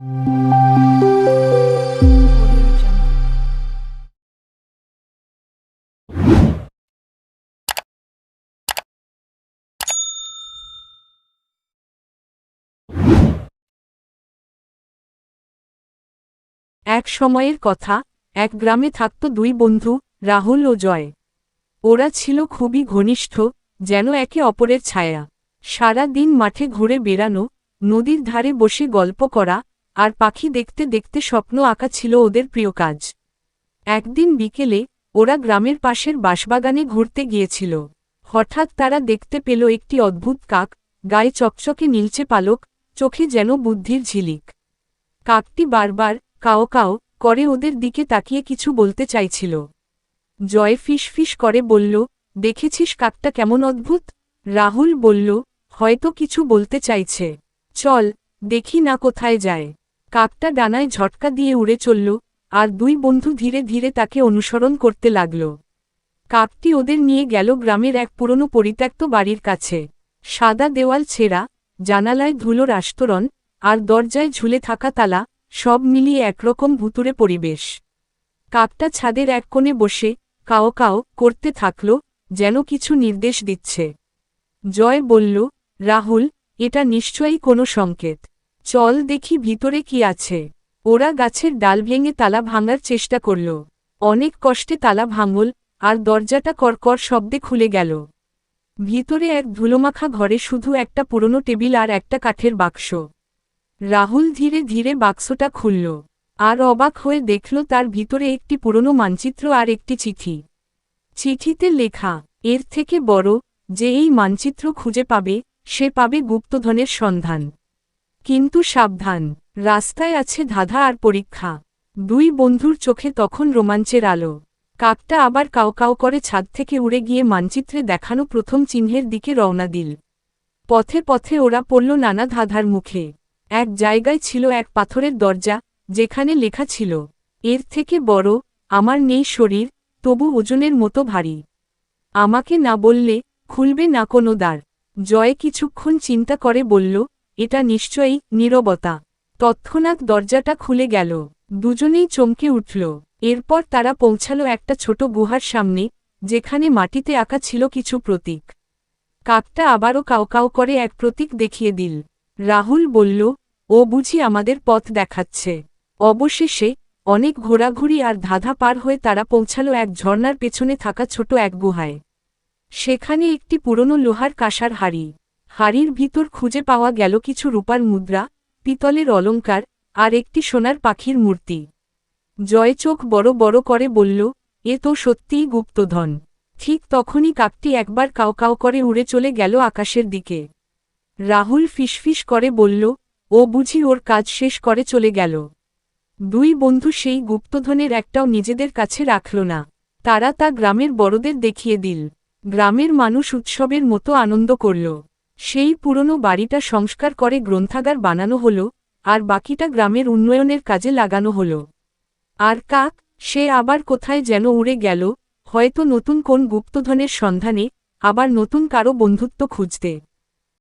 এক সময়ের কথা, এক গ্রামে থাকত দুই বন্ধু, রাহুল ও জয়। ওরা ছিল খুবই ঘনিষ্ঠ, যেন একে অপরের ছায়া। সারা দিন মাঠে ঘুরে বেড়ানো, নদীর ধারে বসে গল্প করা আর পাখি দেখতে দেখতে স্বপ্ন আঁকা ছিল ওদের প্রিয় কাজ। একদিন বিকেলে, ওরা গ্রামের পাশের বাঁশবাগানে ঘুরতে গিয়েছিল। হঠাৎ তারা দেখতে পেল একটি অদ্ভুত কাক, গায়ে চকচকে নীলচে পালক, চোখে যেন বুদ্ধির ঝিলিক। কাকটি বারবার কাও কাও করে ওদের দিকে তাকিয়ে কিছু বলতে চাইছিল। জয় ফিস করে বলল, দেখেছিস কাকটা কেমন অদ্ভুত? রাহুল বলল, হয়তো কিছু বলতে চাইছে। চল, দেখি না কোথায় যায়। কাকটা ডানায় ঝটকা দিয়ে উড়ে চলল, আর দুই বন্ধু ধীরে ধীরে তাকে অনুসরণ করতে লাগল। কাকটি ওদের নিয়ে গেল গ্রামের এক পুরনো পরিত্যক্ত বাড়ির কাছে। সাদা দেওয়াল ছেঁড়া, জানালায় ধুলোর আস্তরণ আর দরজায় ঝুলে থাকা তালা, সব মিলিয়ে একরকম ভুতুরে পরিবেশ। কাকটা ছাদের এক কোণে বসে, কাও কাও করতে থাকল, যেন কিছু নির্দেশ দিচ্ছে। জয় বলল, রাহুল, এটা নিশ্চয়ই কোনো সংকেত। চল দেখি ভিতরে কি আছে। ওরা গাছের ডাল ভেঙে তালা ভাঙার চেষ্টা করল। অনেক কষ্টে তালা ভাঙল, আর দরজাটা করকর শব্দে খুলে গেল। ভিতরে এক ধুলোমাখা ঘরে শুধু একটা পুরনো টেবিল আর একটা কাঠের বাক্স। রাহুল ধীরে ধীরে বাক্সটা খুলল, আর অবাক হয়ে দেখল তার ভিতরে একটি পুরনো মানচিত্র আর একটি চিঠি। চিঠিতে লেখা, এর থেকে বড়, যে এই মানচিত্র খুঁজে পাবে, সে পাবে গুপ্তধনের সন্ধান। কিন্তু সাবধান, রাস্তায় আছে ধাঁধা আর পরীক্ষা। দুই বন্ধুর চোখে তখন রোমাঞ্চের আলো। কাকটা আবার কাও কাও করে ছাদ থেকে উড়ে গিয়ে মানচিত্রে দেখানো প্রথম চিহ্নের দিকে রওনা দিল। পথে পথে ওরা পড়ল নানা ধাঁধার মুখে। এক জায়গায় ছিল এক পাথরের দরজা, যেখানে লেখা ছিল, এর থেকে বড়, আমার নেই শরীর, তবু ওজনের মতো ভারী। আমাকে না বললে খুলবে না কোনো দ্বার। জয় কিছুক্ষণ চিন্তা করে বলল এটা নিশ্চয়ই নীরবতা। তৎক্ষণাৎ দরজাটা খুলে গেল। দুজনেই চমকে উঠল। এরপর তারা পৌঁছালো একটা ছোট গুহার সামনে, যেখানে মাটিতে আঁকা ছিল কিছু প্রতীক। কাকটা আবারও কাও করে এক প্রতীক দেখিয়ে দিল। রাহুল বলল, ও বুঝি আমাদের পথ দেখাচ্ছে। অবশেষে অনেক ঘোরাঘুরি আর ধাঁধা পার হয়ে তারা পৌঁছালো এক ঝর্ণার পেছনে থাকা ছোট এক গুহায়। সেখানে একটি পুরনো লোহার কাঁসার হাড়ি। হাড়ির ভিতর খুঁজে পাওয়া গেল কিছু রূপার মুদ্রা, পিতলের অলঙ্কার আর একটি সোনার পাখির মূর্তি। জয় চোখ বড় বড় করে বলল, এ তো সত্যিই গুপ্তধন। ঠিক তখনই কাকটি একবার কাও কাও করে উড়ে চলে গেল আকাশের দিকে। রাহুল ফিসফিস করে বলল, ও বুঝি ওর কাজ শেষ করে চলে গেল। দুই বন্ধু সেই গুপ্তধনের একটাও নিজেদের কাছে রাখল না। তারা তা গ্রামের বড়দের দেখিয়ে দিল। গ্রামের মানুষ উৎসবের মতো আনন্দ করল। সেই পুরনো বাড়িটা সংস্কার করে গ্রন্থাগার বানানো হল, আর বাকিটা গ্রামের উন্নয়নের কাজে লাগানো হল। আর কাক, সে আবার কোথায় যেন উড়ে গেল, হয়তো নতুন কোন গুপ্তধনের সন্ধানে, আবার নতুন কারও বন্ধুত্ব খুঁজতে।